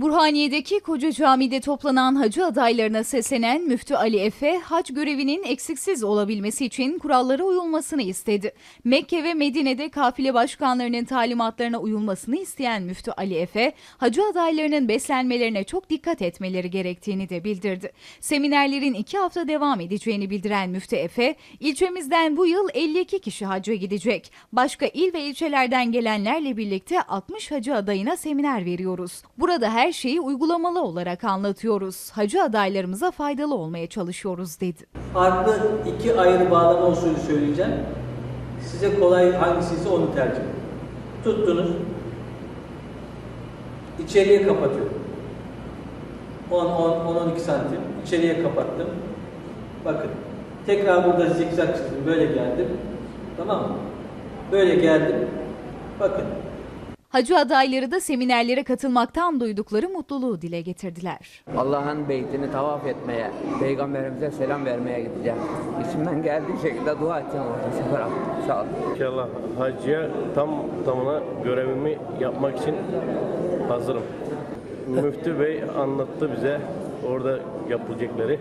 Burhaniye'deki Koca Cami'de toplanan hacı adaylarına seslenen Müftü Ali Efe, hac görevinin eksiksiz olabilmesi için kurallara uyulmasını istedi. Mekke ve Medine'de kafile başkanlarının talimatlarına uyulmasını isteyen Müftü Ali Efe, hacı adaylarının beslenmelerine çok dikkat etmeleri gerektiğini de bildirdi. Seminerlerin iki hafta devam edeceğini bildiren Müftü Efe, ilçemizden bu yıl 52 kişi hacca gidecek. Başka il ve ilçelerden gelenlerle birlikte 60 hacı adayına seminer veriyoruz. Burada her şeyi uygulamalı olarak anlatıyoruz. Hacı adaylarımıza faydalı olmaya çalışıyoruz dedi. Farklı iki ayrı bağlama usulü söyleyeceğim. Size kolay hangisiyse onu tercih edin. Tuttunuz. İçeriye kapatıyorum. 10 10 10 12 santim içeriye kapattım. Bakın. Tekrar burada zikzak çizdim. Böyle geldim. Tamam mı? Böyle geldim. Bakın. Hacı adayları da seminerlere katılmaktan duydukları mutluluğu dile getirdiler. Allah'ın beytini tavaf etmeye, peygamberimize selam vermeye gideceğim. İçimden geldiği şekilde dua edeceğim orada sefer. Sağ olun. İnşallah hacıya tam tamına görevimi yapmak için hazırım. Müftü Bey anlattı bize orada yapılacakları.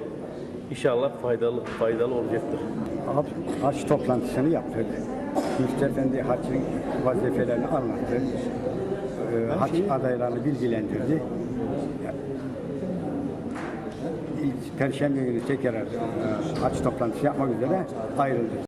İnşallah faydalı faydalı olacaktır. Hac toplantısını yaptık. Müftü Efendi haccın vazifelerini anlattı. Ee, hac adaylarını bilgilendirdi. İlk Perşembe günü tekrar e, hac toplantısı yapmak üzere ayrıldı.